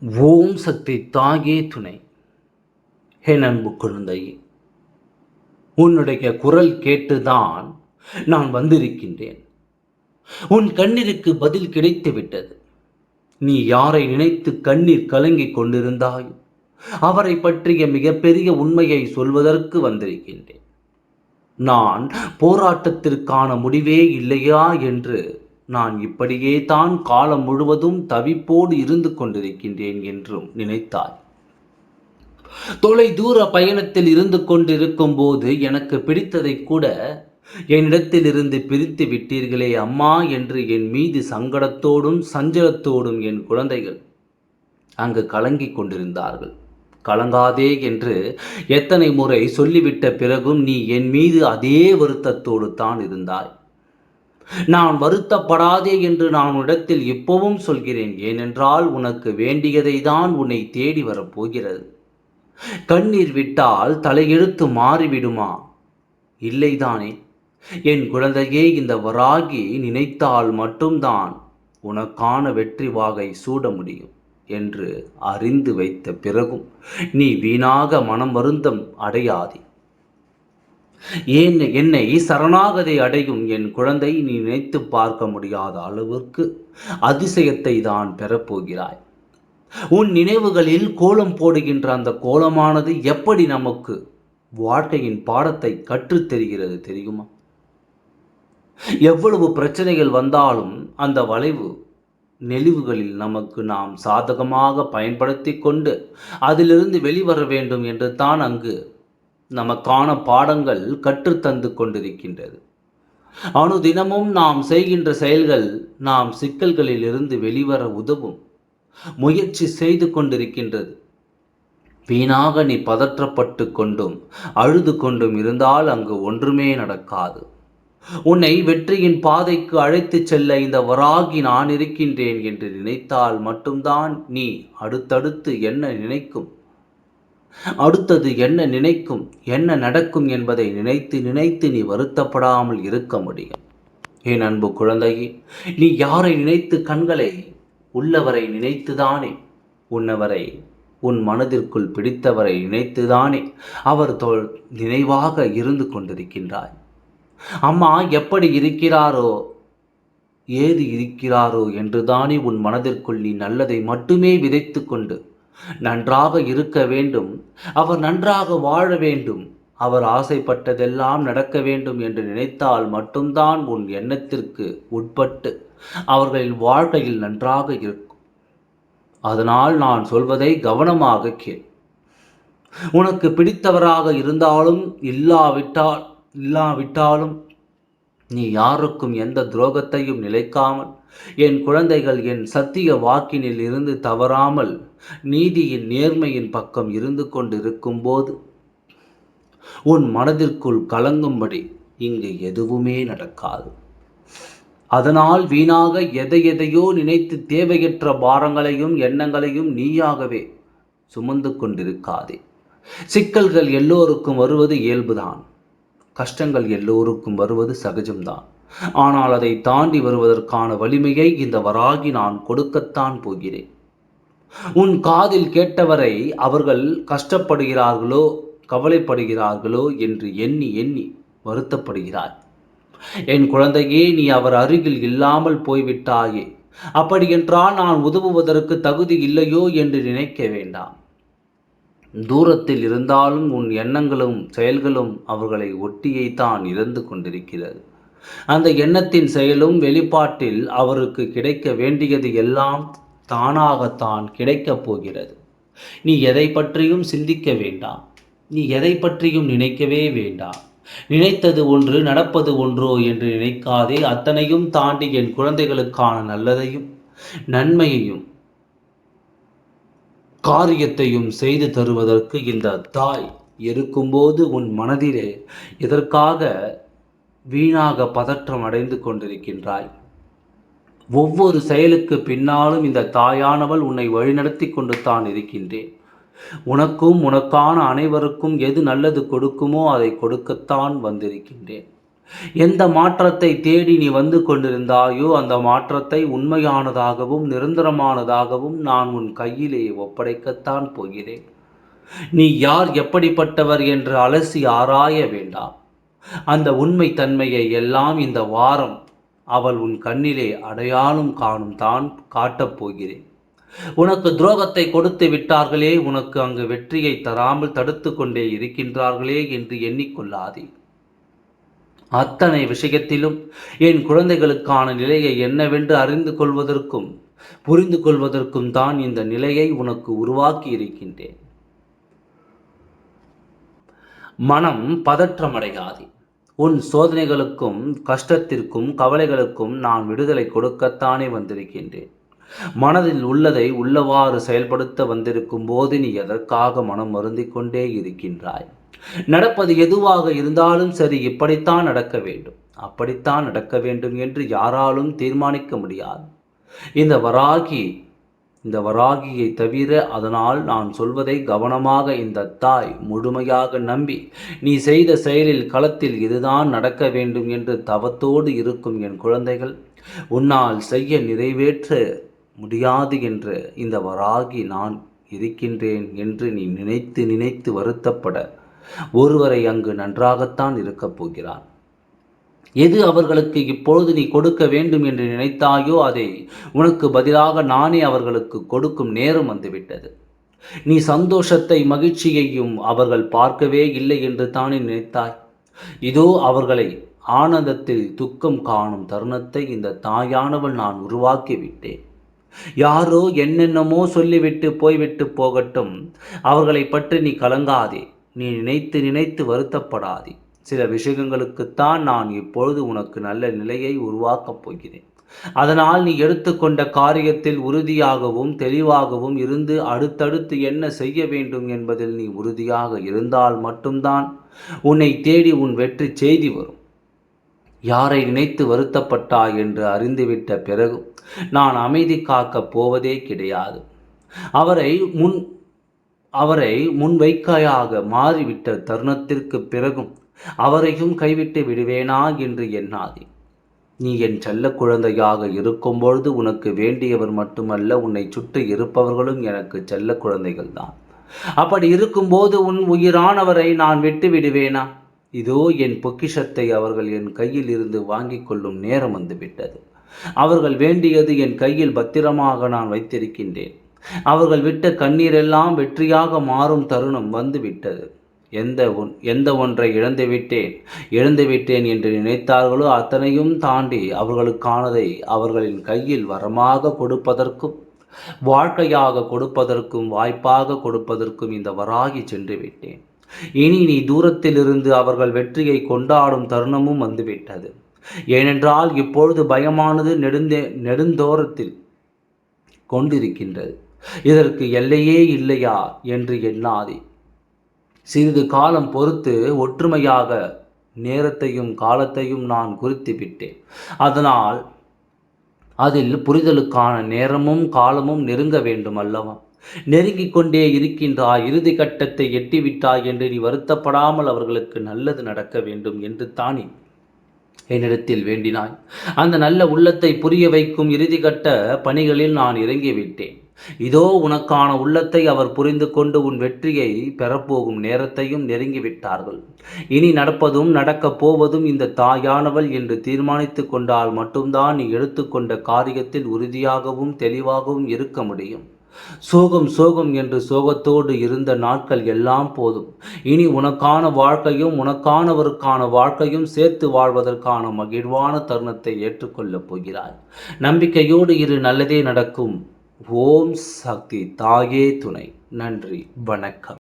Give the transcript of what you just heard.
ஓம் சக்தி தாயே துணை. ஹே அன்பு குழந்தையே உன்னுடைய குரல் கேட்டுதான் நான் வந்திருக்கின்றேன். உன் கண்ணீருக்கு பதில் கிடைத்து விட்டது நீ யாரை நினைத்து கண்ணீர் கலங்கிக் கொண்டிருந்தாய் அவரை பற்றிய மிகப்பெரிய உண்மையை சொல்வதற்கு வந்திருக்கின்றேன். நான் போராட்டத்திற்கான முடிவே இல்லையா என்று நான் இப்படியே தான் காலம் முழுவதும் தவிப்போடு இருந்து கொண்டிருக்கின்றேன் என்றும் நினைத்தாய் தொலை தூர பயணத்தில் இருந்து கொண்டிருக்கும் போது எனக்கு பிடித்ததை கூட என்னிடத்திலிருந்து பிரித்து விட்டீர்களே அம்மா என்று என் மீது சங்கடத்தோடும் சஞ்சலத்தோடும் என் குழந்தைகள் அங்கு கலங்கிக் கொண்டிருந்தார்கள். கலங்காதே என்று எத்தனை முறை சொல்லிவிட்ட பிறகும் நீ என் மீது அதே வருத்தத்தோடு தான் இருந்தாய். நான் வருத்தப்படாதே என்று நான் உன்னிடத்தில் எப்பவும் சொல்கிறேன். ஏனென்றால் உனக்கு வேண்டியதை தான் உன்னை தேடி வரப்போகிறது. கண்ணீர் விட்டால் தலையெழுத்து மாறிவிடுமா? இல்லைதானே. என் குழந்தையே இந்த வராகி நினைத்தால் மட்டும்தான் உனக்கான வெற்றி வாகை சூட முடியும் என்று அறிந்து வைத்த பிறகும் நீ வீணாக மனம் வருந்தம் அடையாதே. ஏன் என்னை சரணாகதை அடையும் என் குழந்தை நீ நினைத்து பார்க்க முடியாத அளவிற்கு அதிசயத்தை தான் பெறப்போகிறாய். உன் நினைவுகளில் கோலம் போடுகின்ற அந்த கோலமானது எப்படி நமக்கு வாழ்க்கையின் பாடத்தை கற்றுத் தெரிகிறது தெரியுமா? எவ்வளவு பிரச்சனைகள் வந்தாலும் அந்த வளைவு நெளிவுகளில் நமக்கு நாம் சாதகமாக பயன்படுத்தி கொண்டு அதிலிருந்து வெளிவர வேண்டும் என்று தான் அங்கு நமக்கான பாடங்கள் கற்றுத்தந்து கொண்டிருக்கின்றது. அனுதினமும் நாம் செய்கின்ற செயல்கள் நாம் சிக்கல்களில் இருந்து வெளிவர உதவும். முயற்சி செய்து கொண்டிருக்கின்றது. வீணாக நீ பதற்றப்பட்டு கொண்டும் அழுது கொண்டும் இருந்தால் அங்கு ஒன்றுமே நடக்காது. உன்னை வெற்றியின் பாதைக்கு அழைத்துச் செல்ல இந்த வராகி நான் இருக்கின்றேன் என்று நினைத்தால் மட்டும்தான் நீ அடுத்தடுத்து என்ன நினைக்கும்? அடுத்தது என்ன நினைக்கும் என்ன நடக்கும் என்பதை நினைத்து நினைத்து நீ வருத்தப்படாமல் இருக்க முடியும். என் அன்பு குழந்தையே நீ யாரை நினைத்து கண்களை உள்ளவரை நினைத்துதானே? உன்னவரை உன் மனதிற்குள் பிடித்தவரை நினைத்துதானே அவர் தோல் நினைவாக இருந்து கொண்டிருக்கின்றாய்? அம்மா எப்படி இருக்கிறாரோ ஏது இருக்கிறாரோ என்றுதானே உன் மனதிற்குள் நீ நல்லதை மட்டுமே விதைத்து கொண்டு நன்றாக இருக்க வேண்டும். அவர் நன்றாக வாழ வேண்டும். அவர் ஆசைப்பட்டதெல்லாம் நடக்க வேண்டும் என்று நினைத்தால் மட்டும்தான் உன் எண்ணத்திற்கு உட்பட்டு அவர்களின் வாழ்க்கையில் நன்றாக இருக்கும். அதனால் நான் சொல்வதை கவனமாக கேள். உனக்கு பிடித்தவராக இருந்தாலும் இல்லாவிட்டால் இல்லாவிட்டாலும் நீ யாருக்கும் எந்த துரோகத்தையும் நிலைக்காமல் என் குழந்தைகள் என் சத்திய வாக்கினில் இருந்து தவறாமல் நீதியின் நேர்மையின் பக்கம் இருந்து கொண்டிருக்கும் போது உன் மனதிற்குள் கலங்கும்படி இங்கு எதுவுமே நடக்காது. அதனால் வீணாக எதை எதையோ நினைத்து தேவையற்ற பாரங்களையும் எண்ணங்களையும் நீயாகவே சுமந்து கொண்டிருக்காதே. சிக்கல்கள் எல்லோருக்கும் வருவது இயல்புதான். கஷ்டங்கள் எல்லோருக்கும் வருவது சகஜம்தான். ஆனால் அதை தாண்டி வருவதற்கான வலிமையை இந்த வராகி நான் கொடுக்கத்தான் போகிறேன். உன் காதில் கேட்டவரை அவர்கள் கஷ்டப்படுகிறார்களோ கவலைப்படுகிறார்களோ என்று எண்ணி எண்ணி வருத்தப்படுகிறாய் என் குழந்தையே நீ அவர் அருகில் இல்லாமல் போய்விட்டாயே. அப்படியென்றால் நான் உதவுவதற்கு தகுதி இல்லையோ என்று நினைக்க வேண்டாம். தூரத்தில் இருந்தாலும் உன் எண்ணங்களும் செயல்களும் அவர்களை ஒட்டியைத்தான் இருந்து கொண்டிருக்கிறது. அந்த எண்ணத்தின் செயலும் வெளிப்பாட்டில் அவருக்கு கிடைக்க வேண்டியது எல்லாம் தானாகத்தான் கிடைக்கப் போகிறது. நீ எதை பற்றியும் சிந்திக்க வேண்டாம். நீ எதை பற்றியும் நினைக்கவே வேண்டாம். நினைத்தது ஒன்று நடப்பது ஒன்றோ என்று நினைக்காதே. அத்தனையும் தாண்டி என் குழந்தைகளுக்கான நல்லதையும் நன்மையையும் காரியத்தையும் செய்து தருவதற்கு இந்த தாய் இருக்கும்போது உன் மனதிலே இதற்காக வீணாக பதற்றம் அடைந்து கொண்டிருக்கின்றாய். ஒவ்வொரு செயலுக்கு பின்னாலும் இந்த தாயானவள் உன்னை வழிநடத்தி கொண்டு தான் இருக்கின்றேன். உனக்கும் உனக்கான அனைவருக்கும் எது நல்லது கொடுக்குமோ அதை கொடுக்கத்தான் வந்திருக்கின்றேன். எந்த மாற்றத்தை தேடி நீ வந்து கொண்டிருந்தாயோ அந்த மாற்றத்தை உண்மையானதாகவும் நிரந்தரமானதாகவும் நான் உன் கையிலே ஒப்படைக்கத்தான் போகிறேன். நீ யார் எப்படிப்பட்டவர் என்று அலசி ஆராய வேண்டாம். அந்த உண்மை தன்மையை எல்லாம் இந்த வாரம் அவள் உன் கண்ணிலே அடையாளம் காணும் தான் காட்டப் போகிறேன். உனக்கு துரோகத்தை கொடுத்து விட்டார்களே உனக்கு அங்கு வெற்றியை தராமல் தடுத்து கொண்டே இருக்கின்றார்களே என்று எண்ணிக்கொள்ளாதே. அத்தனை விஷயத்திலும் என் குழந்தைகளுக்கான நிலையை என்னவென்று அறிந்து கொள்வதற்கும் புரிந்து கொள்வதற்கும் தான் இந்த நிலையை உனக்கு உருவாக்கி இருக்கின்றேன். மனம் பதற்றமடையாது. உன் சோதனைகளுக்கும் கஷ்டத்திற்கும் கவலைகளுக்கும் நான் விடுதலை கொடுக்கத்தானே வந்திருக்கின்றேன். மனதில் உள்ளதை உள்ளவாறு செயல்படுத்த வந்திருக்கும் போது நீ எதற்காக மனம் வருந்திக் கொண்டே இருக்கின்றாய்? நடப்பது எதுவாக இருந்தாலும் சரி இப்படித்தான் நடக்க வேண்டும். அப்படித்தான் நடக்க வேண்டும் என்று யாராலும் தீர்மானிக்க முடியாது. இந்த வராகி இந்த வராகியை தவிர அதனால் நான் சொல்வதை கவனமாக இந்த தாய் முழுமையாக நம்பி நீ செய்த செயலில் களத்தில் இதுதான் நடக்க வேண்டும் என்று தவத்தோடு இருக்கும் என் குழந்தைகள் உன்னால் செய்ய நிறைவேற்ற முடியாது என்று இந்த வராகி நான் இருக்கின்றேன் என்று நீ நினைத்து நினைத்து வருத்தப்பட ஒருவரை அங்கு நன்றாகத்தான் இருக்கப் போகிறான். எது அவர்களுக்கு இப்பொழுது நீ கொடுக்க வேண்டும் என்று நினைத்தாயோ அதை உனக்கு பதிலாக நானே அவர்களுக்கு கொடுக்கும் நேரம் வந்துவிட்டது. நீ சந்தோஷத்தை மகிழ்ச்சியையும் அவர்கள் பார்க்கவே இல்லை என்று தானே நினைத்தாய்? இதோ அவர்களை ஆனந்தத்தில் துக்கம் காணும் தருணத்தை இந்த தாயானவள் நான் உருவாக்கி விட்டேன் யாரோ என்னென்னமோ சொல்லிவிட்டு போய்விட்டு போகட்டும். அவர்களை பற்றி நீ கலங்காதே. நீ நினைத்து நினைத்து வருத்தப்படாதே. சில விஷயங்களுக்குத்தான் நான் இப்பொழுது உனக்கு நல்ல நிலையை உருவாக்கப் போகிறேன். அதனால் நீ எடுத்துக்கொண்ட காரியத்தில் உறுதியாகவும் தெளிவாகவும் இருந்து அடுத்தடுத்து என்ன செய்ய வேண்டும் என்பதில் நீ உறுதியாக இருந்தால் மட்டும்தான் உன்னை தேடி உன் வெற்றி செய்தி வரும். யாரை நினைத்து வருத்தப்பட்டாய் என்று அறிந்துவிட்ட பிறகு நான் அமைதி காக்கப் போவதே கிடையாது. அவரை முன் அவரை முன்வைக்கையாக மாறிவிட்ட தருணத்திற்கு பிறகும் அவரையும் கைவிட்டு விடுவேனா என்று எண்ணாதே. நீ என் செல்ல குழந்தையாக இருக்கும்பொழுது உனக்கு வேண்டியவர் மட்டுமல்ல உன்னை சுற்றி இருப்பவர்களும் எனக்கு செல்ல குழந்தைகள் தான் அப்படி இருக்கும்போது உன் உயிரானவரை நான் விட்டு விடுவேனா? இதோ என் பொக்கிஷத்தை அவர்கள் என் கையில் இருந்து வாங்கிக் கொள்ளும் நேரம் வந்துவிட்டது. அவர்கள் வேண்டியது என் கையில் பத்திரமாக நான் வைத்திருக்கின்றேன். அவர்கள் விட்ட கண்ணீரெல்லாம் வெற்றியாக மாறும் தருணம் வந்துவிட்டது. எந்த ஒன் எந்த ஒன்றை இழந்துவிட்டேன் இழந்துவிட்டேன் என்று நினைத்தார்களோ அத்தனையும் தாண்டி அவர்களுக்கானதை அவர்களின் கையில் வரமாக கொடுப்பதற்கும் வாழ்க்கையாக கொடுப்பதற்கும் வாய்ப்பாக கொடுப்பதற்கும் இந்த வராகி சென்று விட்டேன். இனி நீ தூரத்திலிருந்து அவர்கள் வெற்றியை கொண்டாடும் தருணமும் வந்துவிட்டது. ஏனென்றால் இப்பொழுது பயமானது நெடுந்தே நெடுந்தோரத்தில் கொண்டிருக்கின்றது. இதற்கு எல்லையே இல்லையா என்று எண்ணாதே. சிறிது காலம் பொறுத்து ஒற்றுமையாக நேரத்தையும் காலத்தையும் நான் குறித்து விட்டேன். அதனால் அதில் புரிதலுக்கான நேரமும் காலமும் நெருங்க வேண்டும் அல்லவா? நெருங்கிக் கொண்டே இருக்கின்றாய் இறுதி கட்டத்தை எட்டிவிட்டாய் என்று நீ வருத்தப்படாமல் அவர்களுக்கு நல்லது நடக்க வேண்டும் என்று தானே என்னிடத்தில் வேண்டினாய். அந்த நல்ல உள்ளத்தை புரிய வைக்கும் இறுதிக்கட்ட பணிகளில் நான் இறங்கிவிட்டேன். இதோ உனக்கான உள்ளத்தை அவர் புரிந்து கொண்டு உன் வெற்றியை பெறப்போகும் நேரத்தையும் நெருங்கிவிட்டார்கள். இனி நடப்பதும் நடக்கப் போவதும் இந்த தாயானவள் என்று தீர்மானித்து கொண்டால் மட்டும்தான் நீ எடுத்துக்கொண்ட காரியத்தில் உறுதியாகவும் தெளிவாகவும் இருக்க முடியும். சோகம் சோகம் என்று சோகத்தோடு இருந்த நாட்கள் எல்லாம் போதும். இனி உனக்கான வாழ்க்கையும் உனக்கானவருக்கான வாழ்க்கையும் சேர்த்து வாழ்வதற்கான மகிழ்வான தருணத்தை ஏற்றுக்கொள்ளப் போகிறாய். நம்பிக்கையோடு இரு நல்லதே நடக்கும். ஓம் சக்தி தாயே துணை. நன்றி வணக்கம்.